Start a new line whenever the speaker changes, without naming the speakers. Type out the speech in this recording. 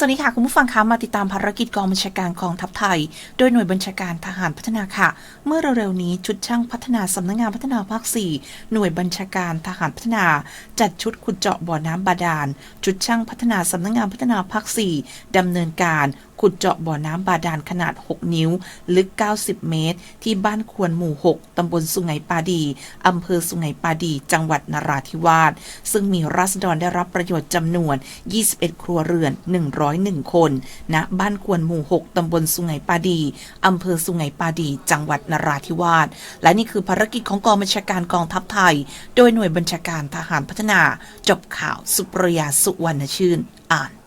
สวัสดีค่ะคุณผู้ฟังคะมาติดตามภารกิจกองบัญชาการกองทัพไทย โดยหน่วยบัญชาการทหารพัฒนาค่ะ เมื่อเร็วๆนี้ชุดช่างพัฒนาสำนักงานพัฒนาภาค 4 หน่วยบัญชาการทหารพัฒนา จัดชุดขุดเจาะบ่อน้ำบาดาล ชุดช่างพัฒนาสำนักงานพัฒนาภาค 4ดำเนินการขุดเจาะบ่อน้ำบาดาลขนาด 6 นิ้ว ลึก 90 เมตร ที่บ้านควรหมู่ 6 ตำบลสุไหงปาดี อำเภอสุไหงปาดี จังหวัดนราธิวาส ซึ่งมีราษฎรได้รับประโยชน์จำนวน 21 ครัวเรือน101 คนณบ้านควนหมู่ 6 ตำบลสุไหงปาดีอำเภอสุไหงปาดี จังหวัดนราธิวาส และนี่คือภารกิจของกองบัญชาการกองทัพไทย โดยหน่วยบัญชาการทหารพัฒนา จบข่าวสุปรยาสุวรรณชื่น อ่าน